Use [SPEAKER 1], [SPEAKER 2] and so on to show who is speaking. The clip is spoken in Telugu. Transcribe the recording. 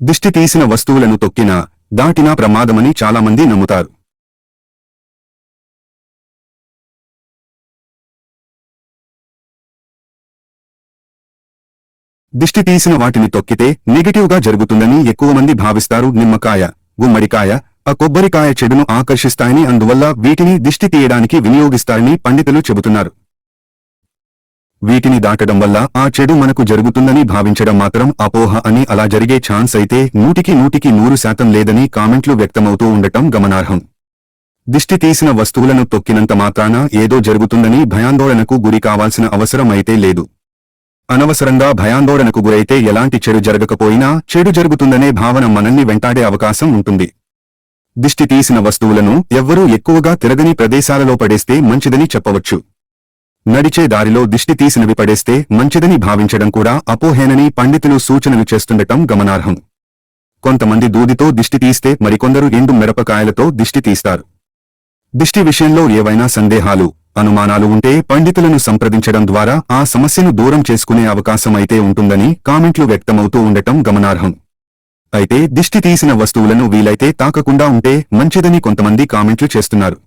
[SPEAKER 1] దిష్టి తీసిన వస్తువులను తొక్కినా దాటినా ప్రమాదమని చాలామంది నమ్ముతారు. దిష్టి తీసిన వాటిని తొక్కితే నెగిటివ్గా జరుగుతుందని ఎక్కువ మంది భావిస్తారు. నిమ్మకాయ గుమ్మడికాయ ఆ కొబ్బరికాయ చెడును ఆకర్షిస్తాయని అందువల్ల వీటిని దిష్టి తీయడానికి వినియోగిస్తారని పండితులు చెబుతున్నారు. వీటిని దాటడం వల్ల ఆ చెడు మనకు జరుగుతుందని భావించడం మాత్రం అపోహ అని అలా జరిగే ఛాన్స్ అయితే నూటికి నూటికి నూరు శాతం లేదని కామెంట్లు వ్యక్తమవుతూ ఉండటం గమనార్హం. దిష్టి తీసిన వస్తువులను తొక్కినంత మాత్రాన ఏదో జరుగుతుందని భయాందోళనకు గురి కావాల్సిన అవసరం అయితే లేదు. అనవసరంగా భయాందోళనకు గురైతే ఎలాంటి చెడు జరగకపోయినా చెడు జరుగుతుందనే భావన మనల్ని వెంటాడే అవకాశం ఉంటుంది. దిష్టి తీసిన వస్తువులను ఎవ్వరూ ఎక్కువగా తిరగని ప్రదేశాలలో పడేస్తే మంచిదని చెప్పవచ్చు. నడిచే దారిలో దిష్టి తీసినవి పడేస్తే మంచిదని భావించడం కూడా అపోహేనని పండితులు సూచనలు చేస్తుండటం గమనార్హం. కొంతమంది దూదితో దిష్టి తీస్తే మరికొందరు ఎండు మిరపకాయలతో దిష్టి తీస్తారు. దిష్టి విషయంలో ఏవైనా సందేహాలు అనుమానాలు ఉంటే పండితులను సంప్రదించడం ద్వారా ఆ సమస్యను దూరం చేసుకునే అవకాశమైతే ఉంటుందని కామెంట్లు వ్యక్తమవుతూ ఉండటం గమనార్హం. అయితే దిష్టి తీసిన వస్తువులను వీలైతే తాకకుండా ఉంటే మంచిదని కొంతమంది కామెంట్లు చేస్తున్నారు.